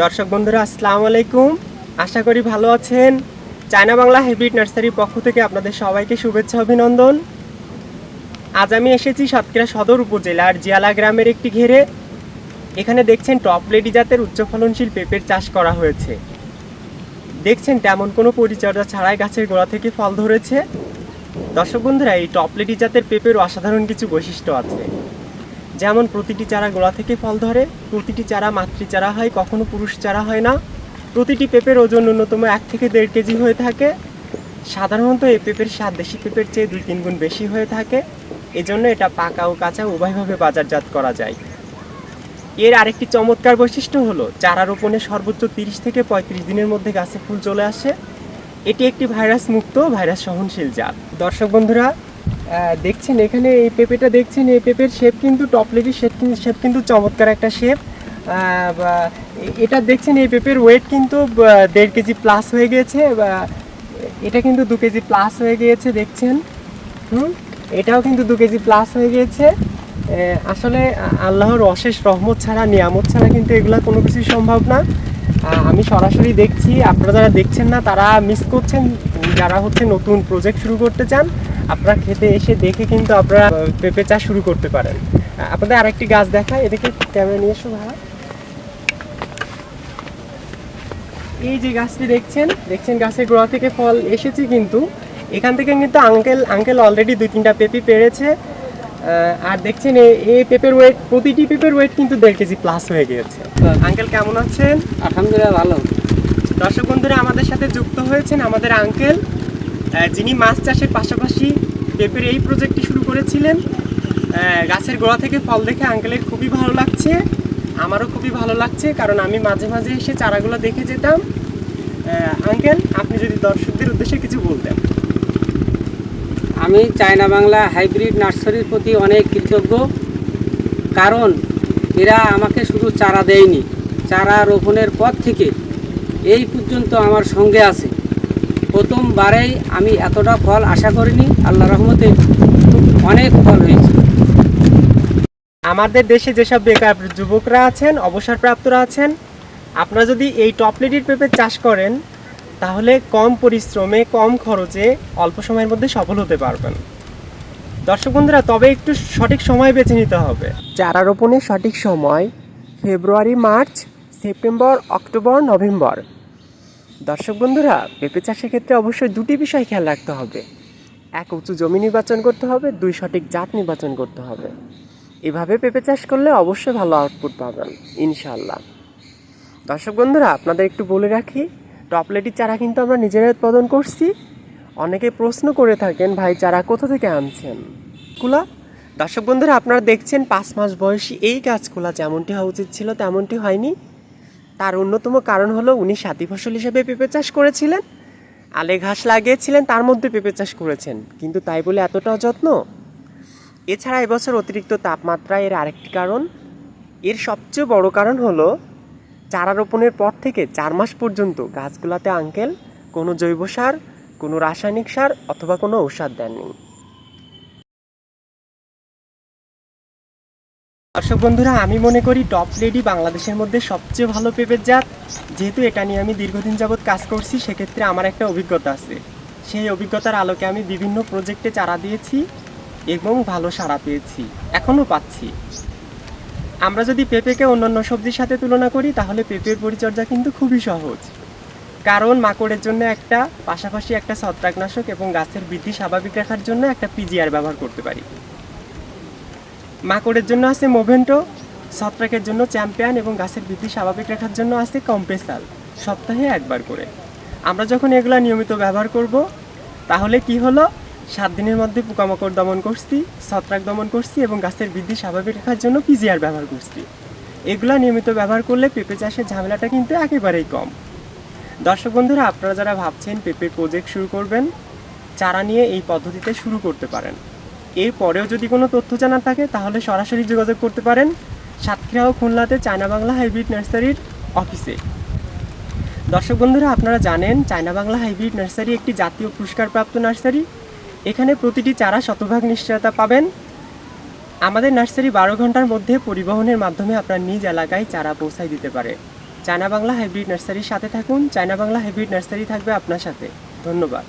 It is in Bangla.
দর্শক বন্ধুরা, আসসালামু আলাইকুম। আশা করি ভালো আছেন। চায়না বাংলা হাইব্রিড নার্সারির পক্ষ থেকে আপনাদের সবাইকে শুভেচ্ছা, অভিনন্দন। আজ আমি এসেছি সাতক্ষীরা সদর উপজেলার জিয়ালা গ্রামের একটি ঘেরে। এখানে দেখছেন টপ লেডি জাতের উচ্চ ফলনশীল পেঁপের চাষ করা হয়েছে। দেখছেন তেমন কোনো পরিচর্যা ছাড়াই গাছের গোড়া থেকে ফল ধরেছে। দর্শক বন্ধুরা, এই টপ লেডি জাতের পেঁপের অসাধারণ কিছু বৈশিষ্ট্য আছে। যেমন প্রতিটি চারা গোড়া থেকে ফল ধরে, প্রতিটি চারা মাতৃ চারা হয়, কখনো পুরুষ চারা হয় না। প্রতিটি পেঁপের ওজন ন্যূনতম এক থেকে দেড় কেজি হয়ে থাকে। সাধারণত এই পেঁপের স্বাদ দেশি পেঁপের চেয়ে দুই তিন গুণ বেশি হয়ে থাকে। এজন্য এটা পাকা ও কাঁচা উভয়ভাবে বাজারজাত করা যায়। এর আরেকটি চমৎকার বৈশিষ্ট্য হলো, চারা রোপণে সর্বোচ্চ তিরিশ থেকে পঁয়ত্রিশ দিনের মধ্যে গাছে ফুল চলে আসে। এটি একটি ভাইরাস মুক্ত, ভাইরাস সহনশীল জাত। দর্শক বন্ধুরা দেখছেন, এখানে এই পেঁপেটা দেখছেন, এই পেঁপের শেপ কিন্তু টপ লেডির শেপ শেপ কিন্তু চমৎকার একটা শেপ এটা দেখছেন, এই পেঁপের ওয়েট কিন্তু দেড় কেজি প্লাস হয়ে গিয়েছে এটা কিন্তু দু কেজি প্লাস হয়ে গিয়েছে, দেখছেন। হুম? এটাও কিন্তু দু কেজি প্লাস হয়ে গিয়েছে। আসলে আল্লাহর অশেষ রহমত ছাড়া, নিয়ামত ছাড়া কিন্তু এগুলা কোনো কিছুই সম্ভব না। আমি সরাসরি দেখছি, আপনারা যারা দেখছেন না, তারা মিস করছেন, যারা হচ্ছে নতুন প্রজেক্ট শুরু করতে চান আপনারা খেতে এসে দেখে কিন্তু আপনারা পেঁপে চাষ শুরু করতে পারেন। আপনাদের আরেকটি গাছ দেখায় এদিকে ক্যামেরা নিয়ে এসো ভাড়া এই যে গাছটি দেখছেন দেখছেন গাছের গোড়া থেকে ফল এসেছে কিন্তু। এখান থেকে কিন্তু আঙ্কেল আঙ্কেল অলরেডি দুই তিনটা পেঁপে পেরেছে আর দেখছেন এই পেঁপের ওয়েট প্রতিটি পেঁপের ওয়েট কিন্তু দেড় কেজি প্লাস হয়ে গিয়েছে। আঙ্কেল কেমন আছেন? আলহামদুলিল্লাহ ভালো। দর্শক বন্ধুরা আমাদের সাথে যুক্ত হয়েছেন আমাদের আঙ্কেল যিনি মাছ চাষের পাশাপাশি পেঁপের এই প্রজেক্টটি শুরু করেছিলেন গাছের গোড়া থেকে ফল দেখে আঙ্কেলের খুবই ভালো লাগছে। আমারও খুবই ভালো লাগছে, কারণ আমি মাঝে মাঝে এসে চারাগুলো দেখে যেতাম। আঙ্কেল আপনি যদি দর্শকদের উদ্দেশ্যে কিছু বলতেন। আমি চায়না বাংলা হাইব্রিড নার্সারির প্রতি অনেক কৃতজ্ঞ, কারণ এরা আমাকে শুধু চারা দেয়নি, চারা রোপণের পর থেকে এই পর্যন্ত আমার সঙ্গে আছে। প্রথমবারেই আমি এতটা ফল আশা করিনি আল্লাহ রহমতে অনেক ফল হয়েছে। আমাদের দেশে যেসব বেকার যুবকরা আছেন অবসরপ্রাপ্তরা আছেন আপনারা যদি এই টপ লেডির পেঁপে চাষ করেন তাহলে কম পরিশ্রমে কম খরচে অল্প সময়ের মধ্যে সফল হতে পারবেন। দর্শক বন্ধুরা তবে একটু সঠিক সময় বেছে নিতে হবে। চারা রোপণের সঠিক সময় February March September October November. দর্শক বন্ধুরা, পেঁপে চাষের ক্ষেত্রে অবশ্যই দুটি বিষয় খেয়াল রাখতে হবে। এক, উঁচু জমি নির্বাচন করতে হবে। দুই, সঠিক জাত নির্বাচন করতে হবে। এভাবে পেঁপে চাষ করলে অবশ্যই ভালো আউটপুট পাবেন ইনশাল্লাহ দর্শক বন্ধুরা, আপনাদের একটু বলে রাখি টপলেটির চারা কিন্তু আমরা নিজেরাই উৎপাদন করছি। অনেকে প্রশ্ন করে থাকেন, ভাই, চারা কোথা থেকে আনছেন? কুলা? দর্শক বন্ধুরা, আপনারা দেখছেন পাঁচ মাস বয়সী এই গাছগুলা, যেমনটি হওয়া উচিত ছিল, তেমনটি হয়নি। তার অন্যতম কারণ হলো উনি সাথী ফসল হিসেবে পেঁপে চাষ করেছিলেন। আলে ঘাস লাগিয়েছিলেন, তার মধ্যে পেঁপে চাষ করেছেন। কিন্তু তাই বলে এতটা যত্ন এছাড়া এবছর অতিরিক্ত তাপমাত্রা এর আরেকটি কারণ। এর সবচেয়ে বড় কারণ হলো চারা রোপণের পর থেকে চার মাস পর্যন্ত গাছগুলোতে আঙ্কেল কোনো জৈব সার, কোনো রাসায়নিক সার অথবা কোনো ঔষধ দেননি। দর্শক বন্ধুরা, আমি মনে করি টপ লেডি বাংলাদেশের মধ্যে সবচেয়ে ভালো পেঁপের জাত। যেহেতু এটা নিয়ে আমি দীর্ঘদিন যাবৎ কাজ করছি, সেক্ষেত্রে আমার একটা অভিজ্ঞতা আছে। সেই অভিজ্ঞতার আলোকে আমি বিভিন্ন প্রজেক্টে চারা দিয়েছি এবং ভালো সাড়া পেয়েছি। এখনও পাচ্ছি। আমরা যদি পেঁপেকে অন্যান্য সবজির সাথে তুলনা করি, তাহলে পেঁপের পরিচর্যা কিন্তু খুবই সহজ। কারণ মাকড়ের জন্য একটা, পাশাপাশি একটা ছত্রাকনাশক এবং গাছের বৃদ্ধি স্বাভাবিক রাখার জন্য একটা পিজিআর ব্যবহার করতে পারি। মাকড়ের জন্য আছে মোভেন্টো, ছত্রাকের জন্য চ্যাম্পিয়ন এবং গাছের বৃদ্ধি স্বাভাবিক রাখার জন্য আছে কম্পেসাল, সপ্তাহে একবার করে। আমরা যখন এগুলা নিয়মিত ব্যবহার করব, তাহলে কি হলো? সাত দিনের মধ্যে পোকামাকড় দমন করছি, ছত্রাক দমন করছি এবং গাছের বৃদ্ধি স্বাভাবিক রাখার জন্য পিজিআর ব্যবহার করছি। এগুলা নিয়মিত ব্যবহার করলে পেঁপে চাষের ঝামেলাটা কিন্তু একেবারেই কম। দর্শক বন্ধুরা, আপনারা যারা ভাবছেন পেঁপে প্রজেক্ট শুরু করবেন, চারা নিয়ে এই পদ্ধতিতে শুরু করতে পারেন। এরপরেও যদি কোনো তথ্য জানার থাকে, তাহলে সরাসরি যোগাযোগ করতে পারেন সাতক্ষীরা ও খুলনাতে চায়না বাংলা হাইব্রিড নার্সারির অফিসে। দর্শক বন্ধুরা, আপনারা জানেন চায়না বাংলা হাইব্রিড নার্সারি একটি জাতীয় পুরস্কারপ্রাপ্ত নার্সারি। এখানে প্রতিটি চারা শতভাগ নিশ্চয়তা পাবেন। আমাদের নার্সারি বারো ঘণ্টার মধ্যে পরিবহনের মাধ্যমে আপনার নিজ এলাকায় চারা পৌঁছায় দিতে পারে। চায়না বাংলা হাইব্রিড নার্সারির সাথে থাকুন। চায়না বাংলা হাইব্রিড নার্সারি থাকবে আপনার সাথে। ধন্যবাদ।